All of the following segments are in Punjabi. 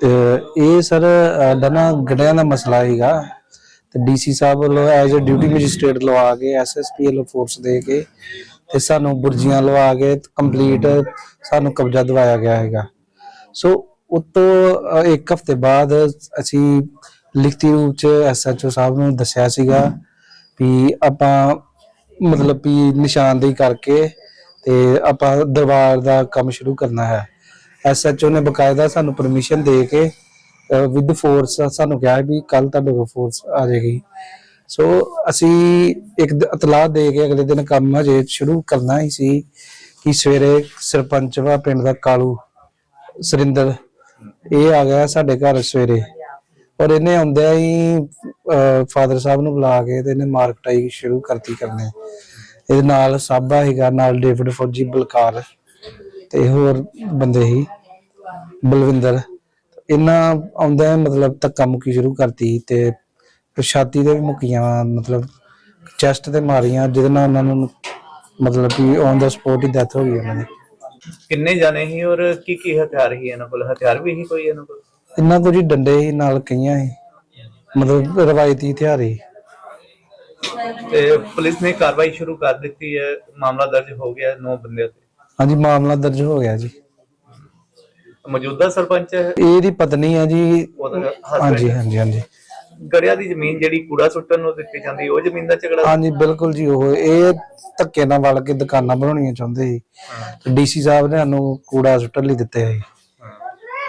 ਇਹ ਸਰ ਸਾਡਾ ਨਾ ਗੜਿਆਂ ਦਾ ਮਸਲਾ ਹੈਗਾ ਤੇ ਡੀਸੀ ਸਾਹਿਬ ਵੱਲੋਂ ਐਜ਼ ਅ ਡਿਊਟੀ ਮੈਜਿਸਟ੍ਰੇਟ ਲਵਾ ਕੇ ਐਸਐਸਪੀ ਵੱਲੋਂ ਫੋਰਸ ਦੇ ਕੇ ਤੇ ਸਾਨੂੰ ਬੁਰਜੀਆਂ ਲਵਾ ਕੇ ਕੰਪਲੀਟ ਸਾਨੂੰ ਕਬਜ਼ਾ ਦਿਵਾਇਆ ਗਿਆ ਹੈਗਾ। ਸੋ ਉਤੋਂ ਅਹ, ਇੱਕ ਹਫ਼ਤੇ ਬਾਅਦ ਅਸੀਂ ਲਿਖਤੀ ਰੂਪ ਚ ਐਸਐਚਓ ਸਾਹਿਬ ਨੂੰ ਦੱਸਿਆ ਸੀਗਾ ਵੀ ਆਪਾਂ ਮਤਲਬ ਵੀ ਨਿਸ਼ਾਨਦੇਹੀ ਕਰਕੇ ਤੇ ਆਪਾਂ ਦਰਬਾਰ ਦਾ ਕੰਮ ਸ਼ੁਰੂ ਕਰਨਾ ਹੈ। ਐਸਐਚਓ ਨੇ ਬਕਾਇਦਾ ਸਾਨੂੰ ਪਰਮਿਸ਼ਨ ਦੇ ਕੇ ਵਿਦ ਫੋਰਸ ਸਾਨੂੰ ਕਿਹਾ ਵੀ ਕੱਲ ਤੁਹਾਡੇ ਕੋਲ ਫੋਰਸ ਆ ਜਾਏਗੀ। ਸੋ ਅਸੀਂ ਇੱਕ ਇਤਲਾਹ ਦੇ ਕੇ ਅਗਲੇ ਦਿਨ ਕੰਮ ਹਜੇ ਸ਼ੁਰੂ ਕਰਨਾ ਹੀ ਸੀ ਕਿ ਸਵੇਰੇ ਸਰਪੰਚ ਵਾ, ਪਿੰਡ ਦਾ ਕਾਲੂ ਸੁਰਿੰਦਰ, ਇਹ ਆ ਗਿਆ ਸਾਡੇ ਘਰ ਸਵੇਰੇ। ਔਰ ਇਹਨੇ ਆਉਂਦਿਆਂ ਹੀ ਫਾਦਰ ਸਾਹਿਬ ਨੂੰ ਬੁਲਾ ਕੇ ਤੇ ਇਹਨੇ ਮਾਰਕਟਾਈ ਸ਼ੁਰੂ ਕਰਤੀ ਕਰਨੇ। ਇਹਦੇ ਨਾਲ ਸਾਬਾ ਹੈਗਾ, ਨਾਲ ਡੇਵਿਡ ਫੌਜੀ ਬਲਕਾਰ। ਤੇ ਹੋਰ ਬੰਦੇ ਹੀ ਬਲਵਿੰਦਰ। ਇਹਨਾਂ ਆਉਂਦਿਆਂ ਮਤਲਬ ਧੱਕਾ ਮੁੱਕੀ ਸ਼ੁਰੂ ਕਰਤੀ ਤੇ ਛਾਤੀ ਤੇ ਵੀ ਮੁੱਕੀਆਂ ਮਤਲਬ ਚੈਸਟ ਤੇ ਮਾਰੀਆਂ ਜਿਹਦੇ ਨਾਲ ਉਹਨਾਂ ਨੂੰ ਮਤਲਬ ਕਿ ਔਨ ਦਾ ਸਪੋਟ ਹੀ ਡੈਥ ਹੋ ਗਈ ਉਹਨਾਂ ਦੀ। ਕਿੰਨੇ ਜਾਣੇ ਸੀ ਔਰ ਕੀ ਕੀ ਹਥਿਆਰ ਸੀ ਇਹਨਾਂ ਕੋਲ? ਹਥਿਆਰ ਵੀ ਸੀ ਕੋਈ ਇਹਨਾਂ ਕੋਲ? ਇਹਨਾਂ ਕੋਲ ਜੀ ਡੰਡੇ ਸੀ ਨਾਲ ਕਈਆਂ ਸੀ। ਮਤਲਬ ਰਵਾਇਤੀ ਹਥਿਆਰ ਸੀ। ਤੇ ਪੁਲਿਸ ਨੇ ਕਾਰਵਾਈ ਸ਼ੁਰੂ ਕਰ ਦਿੱਤੀ ਹੈ। ਮਾਮਲਾ ਦਰਜ ਹੋ ਗਿਆ ਨੌ ਬੰਦਿਆਂ ਤੇ। ਹਾਂਜੀ ਮਾਮਲਾ ਦਰਜ ਹੋ ਗਿਆ ਜੀ। ਮੌਜੂਦਾ ਸਰਪੰਚ? ਹੈ ਇਹਦੀ ਪਤਨੀ ਆ ਜੀ। ਉਹਦਾ ਹਾਂਜੀ husband ਹਾਂਜੀ ਹਾਂਜੀ ਗੜਿਆ ਦੀ ਜ਼ਮੀਨ ਜਿਹੜੀ ਕੂੜਾ ਸੁੱਟਣ ਨੂੰ ਦਿੱਤੀ ਜਾਂਦੀ ਉਹ ਜ਼ਮੀਨ ਦਾ ਝਗੜਾ? ਹਾਂਜੀ ਬਿਲਕੁਲ ਜੀ ਉਹ ਇਹ ਧੱਕੇ ਨਾਲ ਵਲ ਕੇ ਦੁਕਾਨਾਂ ਬਣਾਉਣੀਆਂ ਚਾਹੁੰਦੇ ਸੀ। ਡੀਸੀ ਸਾਹਿਬ ਨੇ ਸਾਨੂੰ ਕੂੜਾ ਸੁੱਟਣ ਲਈ ਦਿੱਤੇ ਸੀ।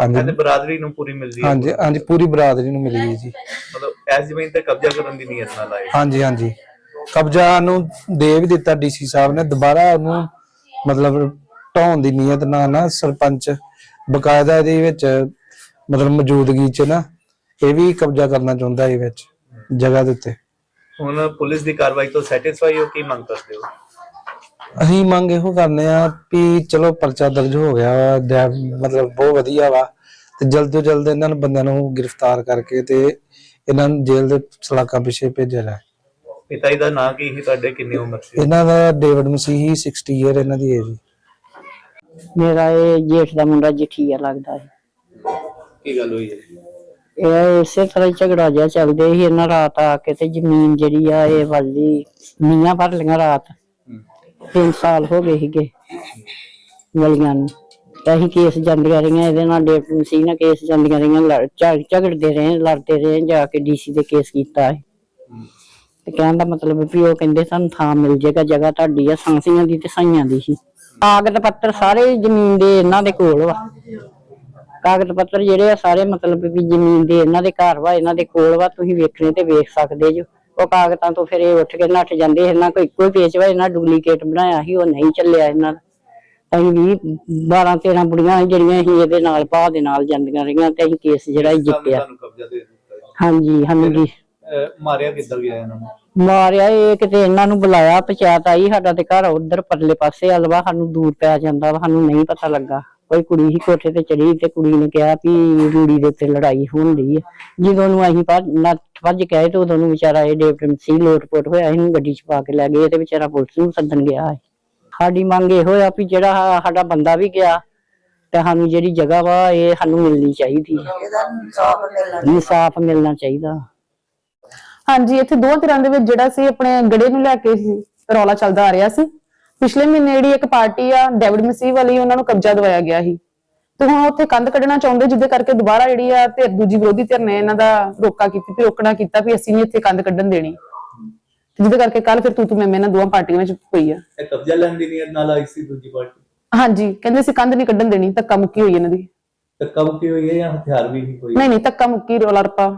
ਹਾਂਜੀ। ਕਹਿੰਦੇ ਬਰਾਦਰੀ ਨੂੰ ਪੂਰੀ ਮਿਲਦੀ ਹੈ। ਹਾਂਜੀ ਹਾਂਜੀ ਪੂਰੀ ਬਰਾਦਰੀ ਨੂੰ ਮਿਲੀ ਹੈ ਜੀ। ਮਤਲਬ ਇਸ ਜ਼ਮੀਨ ਤੇ ਕਬਜ਼ਾ ਕਰਨ ਦੀ ਨੀਅਤ ਨਾਲ ਆਏ। ਹਾਂਜੀ ਹਾਂਜੀ। ਕਬਜ਼ਾ ਨੂੰ ਦੇ ਵੀ ਦਿੱਤਾ ਡੀਸੀ ਸਾਹਿਬ ਨੇ। ਦੁਬਾਰਾ ਉਹਨੂੰ ਮਤਲਬ ਢਾਉਣ ਦੀ ਨੀਅਤ ਨਾਲ ਨਾ ਸਰਪੰਚ ਬਕਾਇਦਾ ਇਹਦੇ ਵਿੱਚ ਮਤਲਬ ਮੌਜੂਦਗੀ ਚ ਨਾ ਇਹ ਵੀ ਕਬਜ਼ਾ ਕਰਨਾ ਚਾਹੁੰਦਾ ਇਹ ਵਿੱਚ ਜਗ੍ਹਾ ਦੇ ਉੱਤੇ। ਹੁਣ ਪੁਲਿਸ ਦੀ ਕਾਰਵਾਈ ਤੋਂ ਸੈਟੀਸਫਾਈ ਹੋ ਕੀ ਮੰਗ ਕਰਦੇ ਹੋ? ਅਸੀਂ ਮੰਗ ਇਹੋ ਕਰਨੇ ਆ ਵੀ ਚਲੋ ਪਰਚਾ ਦਰਜ ਹੋ ਗਿਆ ਵਾ ਮਤਲਬ ਬਹੁਤ ਵਧੀਆ ਵਾ ਤੇ ਜਲਦ ਤੋਂ ਜਲਦ ਇਹਨਾਂ ਨੂੰ ਬੰਦਿਆਂ ਨੂੰ ਗ੍ਰਿਫਤਾਰ ਕਰਕੇ ਤੇ ਇਹਨਾਂ ਨੂੰ ਜੇਲ੍ਹ ਦੇ ਸਲਾਖਾਂ ਪਿੱਛੇ ਭੇਜਿਆ ਜਾਏ। ਪਿਤਾ ਜੀ ਦਾ ਨਾਂ ਕੀ ਸੀ? ਤੁਹਾਡੇ ਕਿੰਨੀ ਉਮਰ ਸੀ? ਇਹਨਾਂ ਦਾ ਡੇਵਿਡ ਮਸੀਹੀ 60 ਇਅਰ ਇਹਨਾਂ ਦੀ ਏਜ ਮੇਰਾ ਇਹ ਜੇਠ ਦਾ ਮੁੰਡਾ ਜਠੀਆ ਲੱਗਦਾ ਹੈ ਕੀ ਗੱਲ ਹੋਈ ਹੈ? ਇਹ ਇਸੇ ਤਰ੍ਹਾਂ ਹੀ ਝਗੜਾ ਜਿਹਾ ਚੱਲਦੇ ਸੀ। ਇਹਨਾਂ ਰਾਤ ਆ ਕੇ ਤੇ ਜ਼ਮੀਨ ਜਿਹੜੀ ਆ ਇਹ ਵਾਲੀ ਨੀਆਂ ਭਰ ਲਈਆਂ ਰਾਤ। ਤਿੰਨ ਸਾਲ ਹੋ ਗਏ ਸੀਗੇ ਵਲੀਆਂ ਨੂੰ। ਤੇ ਅਸੀਂ ਕੇਸ ਜਾਂਦੀਆਂ ਰਹੀਆਂ ਇਹਦੇ ਨਾਲ ਡੇਪ ਸੀ ਨਾ ਕੇਸ ਜਾਂਦੀਆਂ ਰਹੀਆਂ ਲੜ- ਝਗ- ਝਗੜਦੇ ਰਹੇ ਲੜਦੇ ਰਹੇ ਜਾ ਕੇ ਡੀਸੀ ਦੇ ਕੇਸ ਕੀਤਾ ਹੈ ਤੇ ਕਹਿਣ ਦਾ ਮਤਲਬ ਵੀ ਉਹ ਕਹਿੰਦੇ ਸਾਨੂੰ ਥਾਂ ਮਿਲ ਜਾਏਗਾ ਜਗ੍ਹਾ ਤੁਹਾਡੀ ਆ ਸਾਂਸੀਆਂ ਦੀ ਤੇ ਸਾਈਆਂ ਦੀ ਸੀ। ਕਾਗਜ਼ ਪੱਤਰ ਸਾਰੇ ਜ਼ਮੀਨ ਦੇ ਇਹਨਾਂ ਦੇ ਕੋਲ ਵਾ। ਕਾਗਜ਼ ਪੱਤਰ ਜਿਹੜੇ ਆ ਸਾਰੇ ਮਤਲਬ ਵੀ ਜ਼ਮੀਨ ਦੇ ਇਹਨਾਂ ਦੇ ਘਰ ਵਾ ਇਹਨਾਂ ਦੇ ਕੋਲ ਵਾ ਤੁਸੀਂ ਵੇਖਣੇ ਤੇ ਵੇਖ ਸਕਦੇ ਜੋ। ਉਹ ਕਾਗਜ਼ਾਂ ਤੋਂ ਫਿਰ ਇਹ ਉੱਠ ਕੇ ਨੱਠ ਜਾਂਦੇ ਇਹਨਾਂ ਕੋਈ ਇੱਕੋ ਹੀ ਪੇਚ ਵਾ ਇਹਨਾਂ ਡੁਪਲੀਕੇਟ ਬਣਾਇਆ ਸੀ ਉਹ ਨਹੀਂ ਚੱਲਿਆ ਇਹਨਾਂ ਦਾ। ਅਸੀਂ ਵੀ 12 13 ਬੁੜੀਆਂ ਜਿਹੜੀਆਂ ਅਸੀਂ ਇਹਦੇ ਨਾਲ ਭਾਅ ਦੇ ਨਾਲ ਜਾਂਦੀਆਂ ਰਹੀਆਂ ਤੇ ਅਸੀਂ ਕੇਸ ਜਿਹੜਾ ਹੀ ਜਿੱਤਿਆ। ਤੁਹਾਨੂੰ ਕਬਜ਼ਾ ਦੇ ਦਿੱਤਾ ਜੀ। ਹਾਂਜੀ ਸਾਨੂੰ ਜੀ ਅਹ ਮਾਰਿਆ ਕਿੱਧਰ ਗਿਆ ਇਹਨਾਂ ਨੂੰ? ਮਾਰਿਆ ਇਹ ਕਿਤੇ ਇਹਨਾਂ ਨੂੰ ਬੁਲਾਇਆ ਪੰਚਾਇਤ ਆਈ ਸਾਡਾ ਤੇ ਘਰ ਉਧਰ ਪਰਲੇ ਪਾਸੇ ਹਲਵਾ ਸਾਨੂੰ ਦੂਰ ਪੈ ਜਾਂਦਾ ਵਾ ਸਾਨੂੰ ਨਹੀਂ ਪਤਾ ਲੱਗਾ। ਕੋਈ ਕੁੜੀ ਹੀ ਕੋਠੇ ਤੇ ਚੜੀ ਤੇ ਕੁੜੀ ਨੇ ਕਿਹਾ ਵੀ ਰੂੜੀ ਦੇ ਉੱਤੇ ਲੜਾਈ ਹੋਣ ਹੈ ਜਦੋਂ ਨੂੰ ਅਸੀਂ ਨੱਠ ਭੱਜ ਕੇ ਆਏ ਤੇ ਉਦੋਂ ਨੂੰ ਵਿਚਾਰਾ ਇਹ ਡੇਵਟਨ ਸੀ ਲੋਟਪੋਟ ਹੋਇਆ ਇਹਨੂੰ ਗੱਡੀ 'ਚ ਪਾ ਕੇ ਲੈ ਗਏ ਤੇ ਵਿਚਾਰਾ ਪੁਲਿਸ ਨੂੰ ਸੱਦਣ ਗਿਆ ਹੈ ਸਾਡੀ ਮੰਗ ਇਹ ਹੋਇਆ ਵੀ ਜਿਹੜਾ ਸਾਡਾ ਬੰਦਾ ਵੀ ਗਿਆ ਤੇ ਸਾਨੂੰ ਜਿਹੜੀ ਜਗ੍ਹਾ ਵਾ ਇਹ ਸਾਨੂੰ ਮਿਲਣੀ ਚਾਹੀਦੀ ਹੈ ਇਨਸਾਫ ਮਿਲਣਾ ਚਾਹੀਦਾ। ਹਾਂਜੀ ਇੱਥੇ ਦੋ ਧਿਰਾਂ ਦੇ ਵਿੱਚ ਜਿਹੜਾ ਸੀ ਆਪਣੇ ਗੜੇ ਨੂੰ ਲੈ ਕੇ ਸੀ ਰੌਲਾ ਚੱਲਦਾ ਆ ਰਿਹਾ ਸੀ। ਪਿਛਲੇ ਮਹੀਨੇ ਜਿਹੜੀ ਇੱਕ ਪਾਰਟੀ ਆ ਡੇਵਿਡ ਮਸੀਹ ਵਾਲੀ ਉਹਨਾਂ ਨੂੰ ਕਬਜ਼ਾ ਦਵਾਇਆ ਗਿਆ ਸੀ। ਤੇ ਹੁਣ ਉੱਥੇ ਕੰਧ ਕੱਢਣਾ ਚਾਹੁੰਦੇ ਜਿਹਦੇ ਕਰਕੇ ਦੁਬਾਰਾ ਜਿਹੜੀ ਆ ਧਿਰ ਦੂਜੀ ਵਿਰੋਧੀ ਧਿਰ ਨੇ ਇਹਨਾਂ ਦਾ ਰੋਕਾ ਕੀਤੀ ਵੀ ਰੋਕਣਾ ਕੀਤਾ ਵੀ ਅਸੀਂ ਨਹੀਂ ਇੱਥੇ ਕੰਧ ਕੱਢਣ ਦੇਣੀ। ਤੇ ਜਿਹਦੇ ਕਰਕੇ ਕੱਲ ਫਿਰ ਤੂੰ ਤੂੰ ਮੈਂ ਮੈਂ ਇਹਨਾਂ ਦੋਵਾਂ ਪਾਰਟੀਆਂ ਵਿੱਚ ਹੋਈ ਆ। ਇਹ ਕਬਜ਼ਾ ਲੈਣ ਦੀ ਨੀਅਤ ਨਾਲ ਆਈ ਸੀ ਦੂਜੀ ਪਾਰਟੀ? ਹਾਂਜੀ ਕਹਿੰਦੇ ਅਸੀਂ ਕੰਧ ਨਹੀਂ ਕੱਢਣ ਦੇਣੀ ਧੱਕਾ ਮੁੱਕੀ ਹੋਈ ਇਹਨਾਂ ਦੀ। ਤੇ ਕਬ ਕੀ ਹੋਈ ਹੈ ਜਾਂ ਹਥਿਆਰ ਵੀ ਸੀ ਕੋਈ? ਨਹੀਂ ਨਹੀਂ ਧੱਕਾ ਮੁੱਕੀ ਰੌਲਾ ਰੱਪਾ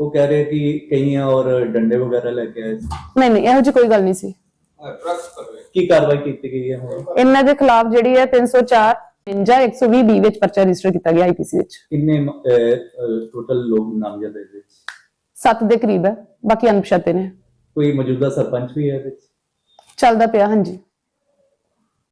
ਉਹ ਕਹਿ ਰਹੇ ਕਿ ਕਈਆਂ ਔਰ ਡੰਡੇ ਵਗੈਰਾ ਲੈ ਕੇ ਆਏ ਸੀ। ਨਹੀਂ ਨਹੀਂ ਇਹੋ ਜਿਹੀ ਕੋਈ ਗੱਲ ਨਹੀਂ ਸੀ। ਕੀ ਕਾਰਵਾਈ ਕੀਤੀ ਗਈ ਹੈ ਹੁਣ? ਇਹਨਾਂ ਦੇ ਖਿਲਾਫ ਜਿਹੜੀ ਹੈ 304 52 120 ਬੀ ਵਿੱਚ ਪਰਚਾ ਰਜਿਸਟਰ ਕੀਤਾ ਗਿਆ ਆਈਪੀਸੀ ਵਿੱਚ। ਕਿੰਨੇ ਟੋਟਲ ਲੋਕ ਨਾਮਜ਼ਦ ਹੈ ਵਿੱਚ? ਸੱਤ ਦੇ ਕਰੀਬ ਹੈ ਬਾਕੀ ਅਣਪਛਾਤੇ ਨੇ। ਕੋਈ ਮੌਜੂਦਾ ਸਰਪੰਚ ਵੀ ਹੈ ਵਿੱਚ? ਚੱਲਦਾ ਪਿਆ ਹਾਂਜੀ।